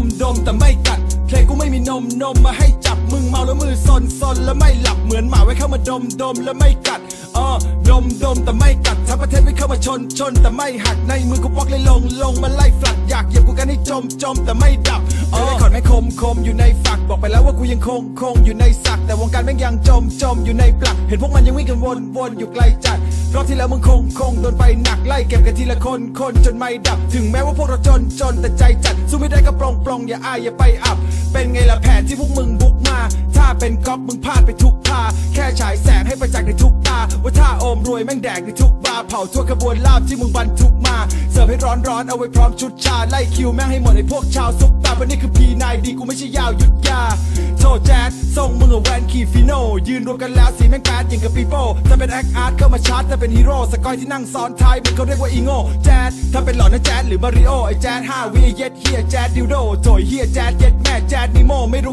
มดมแต่ไม่กัดเพลงกูไม่มีนมนมมาให้จับมึง แล้วมือซนซนแล้วไม่หลับเหมือนหมาไว้เข้ามาดมดมแล้วไม่กัดอ๋อดมดมแต่ไม่กัดทั้งประเทศไม่เข้ามาชนชนแต่ไม่หักในมือกูปอกเลยลงลงมาไล่ฟลัดอยากเหยียบกูกันให้จมจมแต่ไม่ดับเออขอนไม่คมคมอยู่ในฝักบอกไปแล้วว่ากูยังคงคงอยู่ในสักแต่วงการแม่งยังจมจมอยู่ในปลัก เห็นพวกมันยังวิ่งกันวนวนอยู่ไกลจัดรอบที่แล้วมึงคงคงโดนไปหนักไล่เก็บกันทีละคนคนจนไม่ดับ ถึงแม้ว่าพวกเราจนจนแต่ใจจัดสู้ไม่ได้ก็ปลงปลงอย่าอายอย่าไปอับ เป็นไงล่ะแผนที่พวก รวยแม่งแดกในทุกบาร์เผาทั่วขบวนลาบที่มึงบรรทุกมา เสิร์ฟให้ร้อนร้อนเอาไว้พร้อมชุดชา ไล่คิวแม่งให้หมดไอ้พวกชาวซุปตาวันนี้คือพีนายดีกูไม่ใช่ยาวหยุดยาโทษแจ๊ดส่งมึงอะแวนขี่ฟิโน ยืนรวมกันแล้วสีแม่งแปดอย่างกับปีโป้ถ้าเป็นแอคอาร์ตเข้ามาชาร์จถ้าเป็นฮีโร่สกอยที่นั่งซ้อนท้ายมันเขาเรียกว่าอีโง่แจ๊ดถ้าเป็นหล่อนนะแจ๊ดหรือมาริโอไอ้แจ๊ดห้าวิเย็ดเฮียแจ๊ดดิวโดโถยเฮียแจ๊ดเย็ดแม่แจ๊ดนิ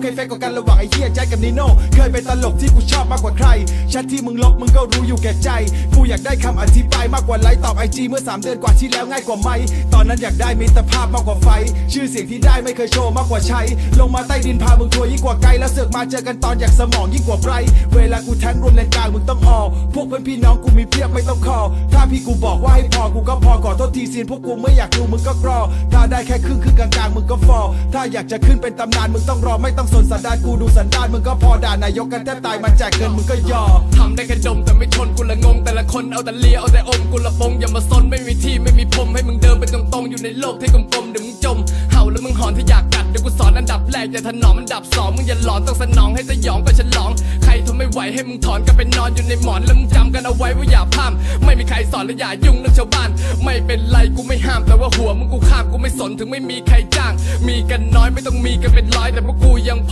โมไม่รู้ใครเฟกกันระหว่างไอ้เฮียแจ๊ดกับนิโน่เคยเป็นตลกที่กูชอบมากกว่าใครแชทที่มึงลบมึงก็รู้อยู่แก่ใจ กูอยากได้คำอธิบายมากกว่าไลค์ตอบไอจีเมื่อ 3 เดือนกว่าที่แล้วง่ายกว่าไหม ตอนนั้นอยากได้มิตรภาพมากกว่าไฟ ชื่อเสียงที่ได้ไม่เคยโชว์มากกว่าใช้ ลงมาใต้ดินพามึงทัวร์ยิ่งกว่าไกลแล้วเสือกมาเจอกันตอนอยากสมองยิ่งกว่าไบรเวลากูแทงรวมเลนกลางมึงต้องออกพวกเพื่อนพี่น้องกูมีเพียบไม่ต้องคอ ถ้าพี่กูบอกว่าให้พอกูก็พอขอโทษทีซีนพวกกูไม่อยากดูมึงก็กรอ ถ้าได้แค่ครึ่งครึ่งกลางๆมึงก็ฟอถ้าอยากจะขึ้นเป็นตำนานมึงต้องรอไม่ต้องสนสันดานกูดูสันดานมึงก็พอด่านายกกันแทบตายมันแจกเงินมึงก็ยอทำได้แค่ดมแต่ไม่ทนกูละงง แต่ละคนเอาแต่เลียเอาแต่อมกูละปงอย่ามาซนไม่มีที่ไม่มีพรมให้มึงเดินไปตรงๆอยู่ในโลกที่กลมๆเดี๋ยวมึงจมเห่าแล้วมึงหอนถ้าอยากกัดเดี๋ยวกูสอนอันดับแรกอย่าถนอมอันดับสองมึงอย่าหลอนต้องสนองให้สยองไปฉลองใครทนไม่ไหวให้มึงถอนกลับไปนอนอยู่ในหมอนแล้วมึงจำกันเอาไว้ว่าอย่าพามไม่มีใครสอนและอย่ายุ่งเรื่องชาวบ้าน ไม่เป็นไรกูไม่ห้ามแต่ว่าหัวมึงกูข้ามกูไม่สนถึงไม่มีใครจ้าง มีกันน้อยไม่ต้องมีกันเป็นร้อยแต่พวก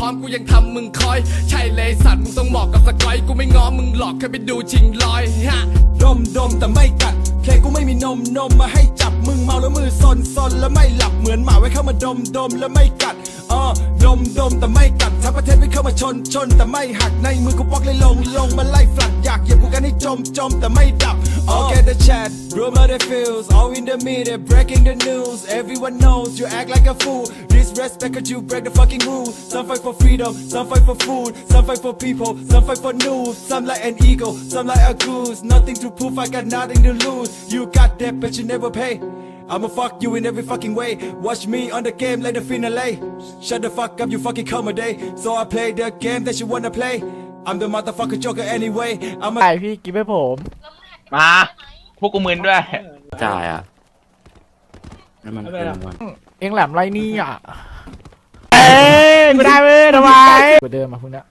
ร้อมกูยังทำมึงคอย ใช่เลยสัตว์มึงต้องเหมาะกับสกอยกูไม่ง้อมึงหลอกแค่ไปดูชิงลอยฮะดมดมแต่ไม่กัด แค่กูไม่มีนมนมมาให้จับมึงมา ซนซนแล้วไม่หลับเหมือนหมาไว้เข้ามาดมดมแล้วไม่กัดอ๋อดมดมแต่ไม่กัดทั้งประเทศไม่เข้ามาชนชนแต่ไม่หักในมือกูปอกเลยลงลงมาไล่ฟลัดอยากเหยียบกูกันให้จมจมแต่ไม่ดับ All get the chat rumor the feels all in the media breaking the news everyone knows you act like a fool disrespect cause you break the fucking rules some fight for freedom some fight for food some fight for people some fight for news some like an ego some like a goose nothing to prove I got nothing to lose you got that but you never pay I'ma fuck you in every fucking way. Watch me on the game like the finale. Shut the fuck up, you fucking come a day. So I play the game that you wanna play. I'm the motherfucker joker anyway. I'm a ใช่พี่กินให้ผม มา พวกกูมึนด้วย จ่ายอะน้ำมันเติมก่อนเอ็งแหลมไรนี่อะ เอ้ยกูได้เว้ยทำไมกูเดินมาพวกเนี้ย